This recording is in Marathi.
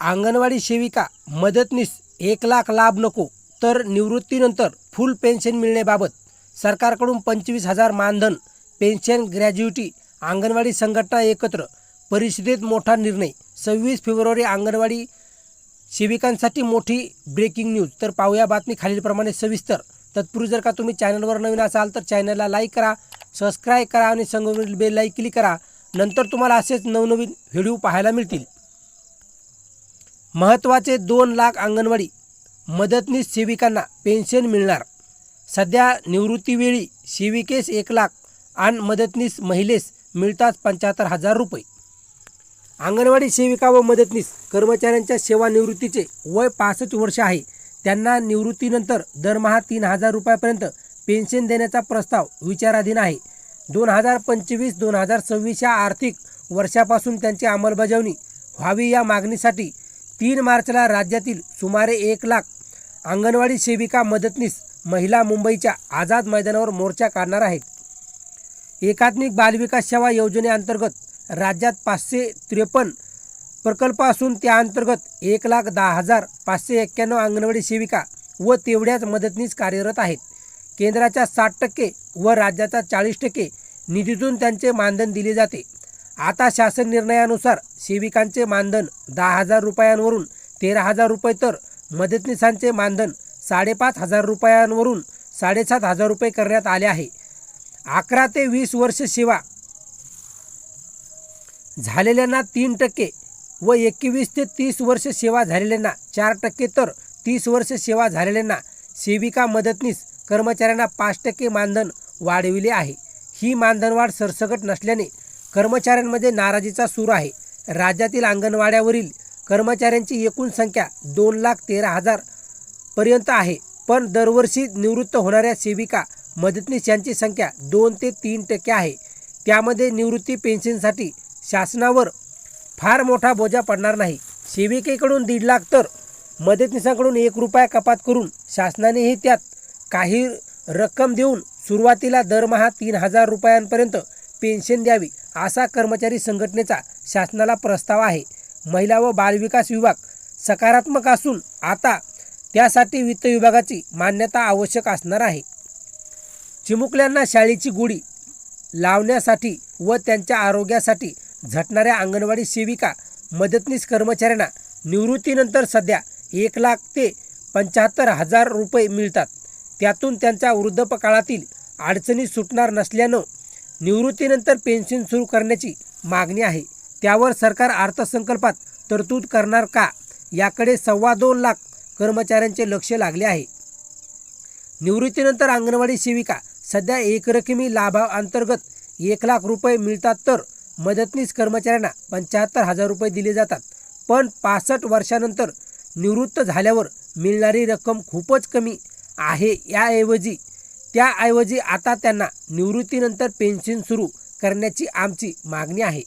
अंगणवाडी सेविका मदतनीस एक लाख लाभ नको तर निवृत्तीनंतर फुल पेन्शन मिळण्याबाबत सरकारकडून पंचवीस हजार मानधन पेन्शन ग्रॅज्युटी अंगणवाडी संघटना एकत्र परिषदेत मोठा निर्णय. सव्वीस फेब्रुवारी अंगणवाडी सेविकांसाठी मोठी ब्रेकिंग न्यूज तर पाहूया बातमी खालीलप्रमाणे सविस्तर. तत्पूर्वी जर का तुम्ही चॅनलवर नवीन असाल तर चॅनलला लाईक करा सबस्क्राईब करा आणि संगमरील बेल लाईक क्लिक करा. नंतर तुम्हाला असेच नवनवीन व्हिडिओ पाहायला मिळतील. महत्त्वाचे दोन लाख अंगणवाडी मदतनीस सेविकांना पेन्शन मिळणार. सध्या निवृत्तीवेळी सेविकेस एक लाख आणि मदतनीस महिलेस मिळतात पंच्याहत्तर हजार रुपये. अंगणवाडी सेविका व मदतनीस कर्मचाऱ्यांच्या सेवानिवृत्तीचे वय पासष्ट वर्ष आहे. त्यांना निवृत्तीनंतर दरमहा तीन हजार रुपयापर्यंत पेन्शन देण्याचा प्रस्ताव विचाराधीन आहे. दोन हजार पंचवीस दोन हजार सव्वीस या आर्थिक वर्षापासून त्यांची अंमलबजावणी व्हावी या मागणीसाठी तीन मार्चला राज्यातील सुमारे एक लाख अंगणवाडी सेविका मदतनीस महिला मुंबईच्या आझाद मैदानावर मोर्चा काढणार आहेत. एकात्मिक बालविकास सेवा योजनेअंतर्गत राज्यात पाचशे त्रेपन्न प्रकल्प असून त्या अंतर्गत एक लाख दहा हजार पाचशे एक्क्याण्णव अंगणवाडी सेविका व तेवढ्याच मदतनीस कार्यरत आहेत. केंद्राच्या साठ टक्के व राज्याचा चाळीस टक्के निधीतून त्यांचे मानधन दिले जाते. आता शासन निर्णयानुसार सेविकांचे मानधन दहा हजार रुपयांवरून तेरा हजार रुपये तर मदतनीसांचे मानधन साडेपाच हजार रुपयांवरून साडेसात हजार रुपये करण्यात आले आहे. अकरा ते वीस वर्ष सेवा झालेल्यांना तीन टक्के व एकवीस ते तीस वर्ष सेवा झालेल्यांना चार टक्के तर तीस वर्ष सेवा झालेल्यांना सेविका मदतनीस कर्मचाऱ्यांना पाच टक्के मानधन वाढविले आहे. ही मानधनवाढ सरसकट नसल्याने कर्मचाऱ्यांमध्ये नाराजीचा सूर आहे. राज्यातील अंगणवाड्यावरील कर्मचाऱ्यांची एकूण संख्या दोन लाख तेरा हजार पर्यंत आहे. पण दरवर्षी निवृत्त होणाऱ्या सेविका मदतनीस यांची संख्या दोन ते तीन टक्के आहे. त्यामध्ये निवृत्ती पेन्शनसाठी शासनावर फार मोठा बोजा पडणार नाही. सेविकेकडून दीड लाख तर मदतनीसांकडून एक रुपया कपात करून शासनानेही त्यात काही रक्कम देऊन सुरुवातीला दरमहा तीन हजार रुपयांपर्यंत पेन्शन द्यावी. असा कर्मचारी संघटनेचा शासनाला प्रस्ताव आहे. महिला व बालविकास विभाग सकारात्मक असून आता त्यासाठी वित्त विभागाची मान्यता आवश्यक असणार आहे. चिमुकल्यांना शाळेची गुढी लावण्यासाठी व त्यांच्या आरोग्यासाठी झटणाऱ्या अंगणवाडी सेविका मदतनीस कर्मचाऱ्यांना निवृत्तीनंतर सध्या एक लाख ते पंच्याहत्तर हजार रुपये मिळतात. त्यातून त्यांच्या वृद्धपकाळातील अडचणी सुटणार नसल्यानं निवृत्तीनंतर पेन्शन सुरू करण्याची मागणी आहे. त्यावर सरकार अर्थसंकल्पात तरतूद करणार का? याकडे सव्वा दोन लाख कर्मचाऱ्यांचे लक्ष लागले आहे. निवृत्तीनंतर अंगणवाडी सेविका सध्या एकरकमी लाभाअंतर्गत एक लाख रुपये मिळतात तर मदतनीस कर्मचाऱ्यांना पंच्याहत्तर हजार रुपये दिले जातात. पण पासष्ट वर्षानंतर निवृत्त झाल्यावर मिळणारी रक्कम खूपच कमी आहे. याऐवजी त्याऐवजी आता त्यांना निवृत्तीनंतर पेन्शन सुरू करण्याची आमची मागणी आहे.